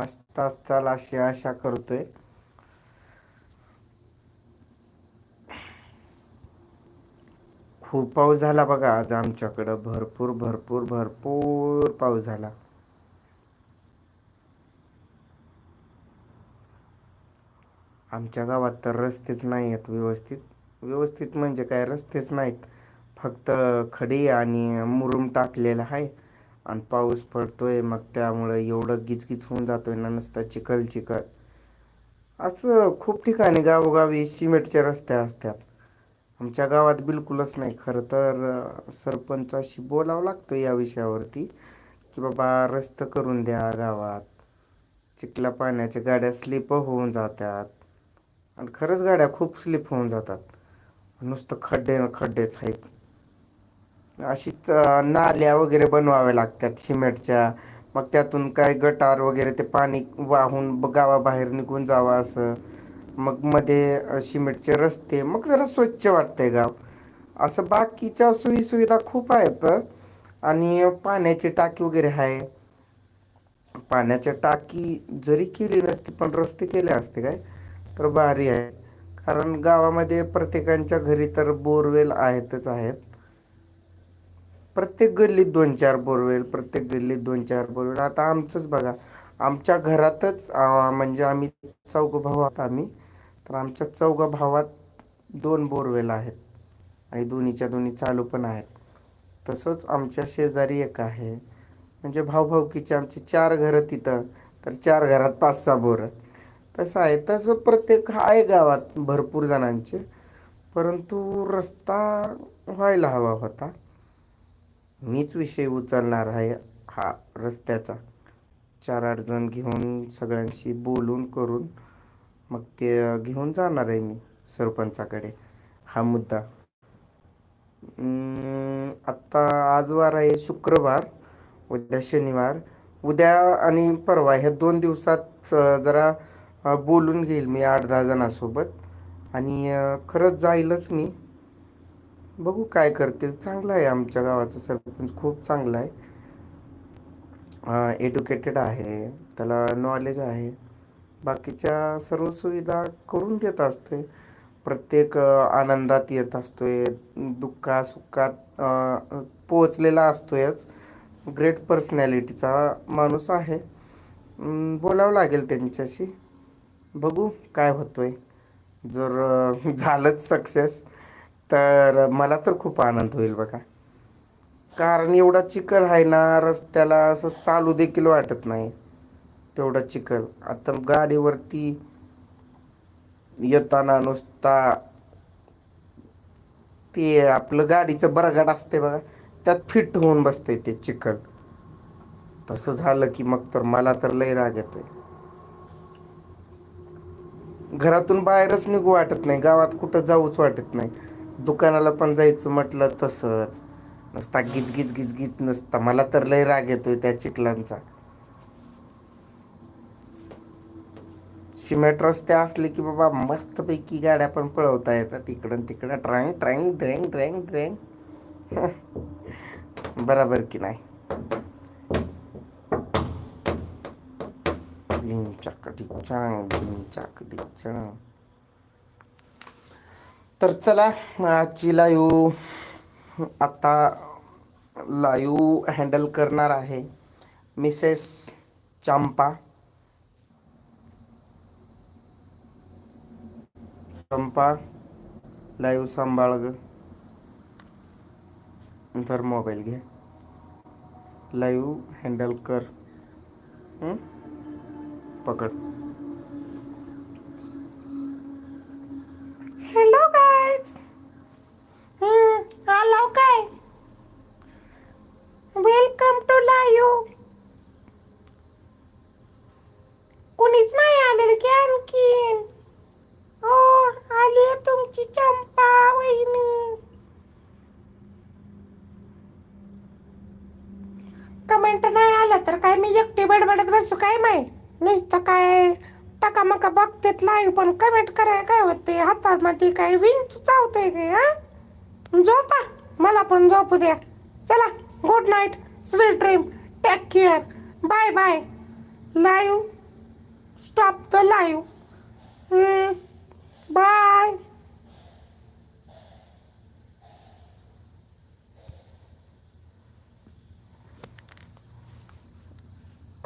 मस्त चाल अशी आशा करतोय. खूप पाऊस झाला बघा आज आमच्याकडं. भरपूर भरपूर भरपूर पाऊस झाला. आमच्या गावात तर रस्तेच नाही आहेत व्यवस्थित. व्यवस्थित म्हणजे काय? रस्तेच नाहीत. फक्त खडी आणि मुरुम टाकलेला आहे. आणि पाऊस पडतोय मग त्यामुळं एवढं गिचगिच होऊन जातोय ना नुसतं चिखल चिखल. असं खूप ठिकाणी गावोगावी सिमेंटचे रस्ते असतात. आमच्या गावात बिलकुलच नाही. खरं तर सरपंचाशी बोलावं लागतो या विषयावरती की बाबा रस्तं करून द्या गावात. चिखला पाण्याच्या गाड्या स्लिप होऊन जातात. आणि खरंच गाड्या खूप स्लिप होऊन जातात. नुसतं खड्डे खड्डेच आहेत. अशीच नाल्या वगैरे बनवाव्या लागतात सिमेंटच्या. मग त्यातून काय गटार वगैरे ते पाणी वाहून गावाबाहेर निघून जावं असं. मग मध्ये सिमेंटचे रस्ते. मग जरा स्वच्छ वाटतंय गाव. असं बाकीच्या सोयीसुविधा खूप आहेत. आणि पाण्याची टाकी वगैरे आहे. पाण्याच्या टाकी जरी केली नसती पण रस्ते केले असते काय तर भारी आहे. कारण गावामध्ये प्रत्येकांच्या घरी तर बोरवेल आहेतच आहेत. प्रत्येक गल्लीत दोन चार बोरवेल प्रत्येक गल्लीत दोन चार बोरवेल. आता आमचंच बघा आमच्या घरातच म्हणजे आम्ही चौघ भाऊ आहोत आम्ही तर आमच्या चौघ भावात दोन बोरवेल आहेत आणि दोन्हीच्या दोन्ही चालू पण आहेत. तसंच आमच्या शेजारी एक आहे. म्हणजे भाऊभाऊकीचे आमचे चार घरं तिथं तर चार घरात पाच सहा बोरं. तसं आहे. तसं प्रत्येक आहे गावात भरपूर जणांचे परंतु रस्ता व्हायला हवा होता. मीच विषय उचलणार आहे हा रस्त्याचा. चार आठ जण घेऊन सगळ्यांशी बोलून करून मग ते घेऊन जाणार आहे मी सरपंचाकडे. हा मुद्दा. आत्ता आज वार आहे शुक्रवार उद्या शनिवार. उद्या आणि परवा ह्या दोन दिवसात जरा बोलून घेईल मी आठ दहा जणांसोबत. आणि खरंच जाईलच मी. बघू काय करतील चांगलं आहे आमच्या गावाचा सरपंच खूप चांगला आहे. एज्युकेटेड आहे. त्याला नॉलेज आहे. बाकीच्या सर्व सुविधा करून देत आहे प्रत्येक आनंदात येत असतो आहे दुःखा सुखात पोचलेला असतोयच ग्रेट पर्सनॅलिटीचा माणूस आहे. बोलावं लागेल त्यांच्याशी. बघू काय होतोय. जर झालंच सक्सेस तर मला तर खूप आनंद होईल बघा. कारण एवढा चिखल आहे ना रस्त्याला असं चालू देखील वाटत नाही. तेवढा चिखल. आता गाडीवरती येताना नुसता ते आपलं गाडीचं बरगाड असते बघा त्यात फिट होऊन बसते ते चिखल. तसं झालं की मग तर मला तर लय राग येतोय. घरातून बाहेरच निघू वाटत नाही गावात कुठं जाऊच वाटत नाही. दुकानाला पण जायचं म्हटलं तसंच. नुसता गिज गिज गिज गिज नसता. मला तर लय राग येतोय त्या चिखलांचा. सिमेंट रस्ते असले की बाबा मस्तपैकी गाड्या पण पळवता येतात इकडं तिकडं. ट्रँग ट्रँग ड्रँग ड्रँग ड्रँग. बराबर की नाही? चाकडी चांग चाकडी चांग. तर चला आजची लाईव्ह आता लाईव्ह हँडल करणार आहे मिसेस चंपा. चंपा लाईव्ह सांभाळ ग. तर मोबाईल घे. लाईव्ह हँडल कर. पकड. असं काय माय नुसतं काय टकामका बघतेत लाईव्ह पण कमेंट कराय काय होते हातामध्ये काय विंच चावतोय काय हा? झोपा. मला पण झोपू द्या. चला good night sweet dream take care bye bye live stop the live bye